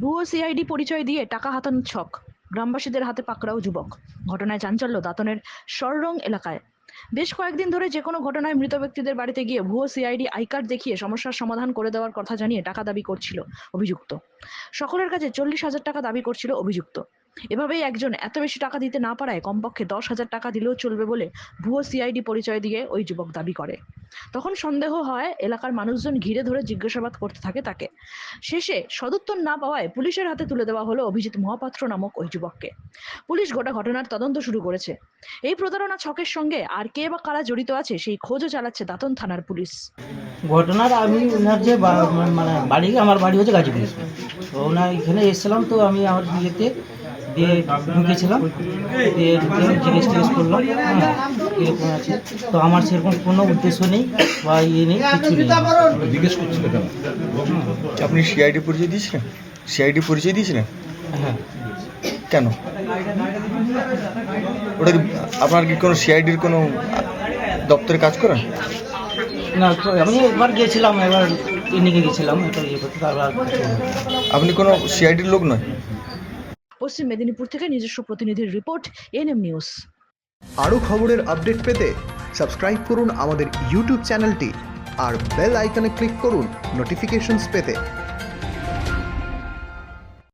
ভুয়ো সিআইডি পরিচয় দিয়ে টাকা হাতানোর ছক। গ্রামবাসীদের হাতে পাকড়াও যুবক। ঘটনায় চাঞ্চল্য দাতনের সররং এলাকায়। বেশ কয়েকদিন ধরে যে কোনো ঘটনায় মৃত ব্যক্তিদের বাড়িতে গিয়ে ভুয়ো সিআইডি আই কার্ড দেখিয়ে সমস্যার সমাধান করে দেওয়ার কথা জানিয়ে টাকা দাবি করছিল অভিযুক্ত। সকলের কাছে চল্লিশ হাজার টাকা দাবি করছিল অভিযুক্ত। এভাবেই একজন এত বেশি টাকা দিতে না পারায় কমপক্ষে দশ হাজার টাকা দিলেও চলবে বলে ভুয়ো সিআইডি পরিচয় দিয়ে ওই যুবক দাবি করে। তখন সন্দেহ হয় এলাকার মানুষজন ঘিরে ধরে জিজ্ঞাসাবাদ করতে থাকে তাকে। শেষে সদুত্তর না পাওয়ায় পুলিশের হাতে তুলে দেওয়া হলো অভিজিৎ মহাপাত্র নামক ওই যুবককে। পুলিশ গোটা ঘটনার তদন্ত শুরু করেছে। এই প্রতারণা ছকের সঙ্গে আর কে বা কারা জড়িত আছে সেই খোঁজও চালাচ্ছে দাতন থানার পুলিশ। ঘটনার আমি ওনার যে মানে বাড়ি আমার বাড়ি হচ্ছে গাজীপুর। ওনার এখানে এসেছিলাম তো আমি আমার বিয়েতে দিয়ে ঢুকেছিলাম দিয়ে ঢুকে জিজ্ঞেস টিজ্ঞেস করলাম হ্যাঁ, এরকম আছে। তো আমার সেরকম কোনো উদ্দেশ্য নেই বা ইয়ে নেই কিছু নেই। জিজ্ঞেস করছিল কেন? আপনি সিআইডি পরিচয় দিয়েছিলেন? সিআইডি পরিচয় দিয়েছিলেন? হ্যাঁ। কেন? ওটা কি আপনার কি কোনো সিআইডির কোনো দপ্তরে কাজ করেন? না আমি একবার গিয়েছিলাম এবার গেছিলাম এটা ইয়ে করতে তারপর। আপনি কোনো সিআইডির লোক নয়? পশ্চিম মেদিনীপুর থেকে নিজস্ব প্রতিনিধির রিপোর্ট এনএম নিউজ। আরও খবরের আপডেট পেতে সাবস্ক্রাইব করুন আমাদের ইউটিউব চ্যানেলটি আর বেল আইকনে ক্লিক করুন নোটিফিকেশনস পেতে।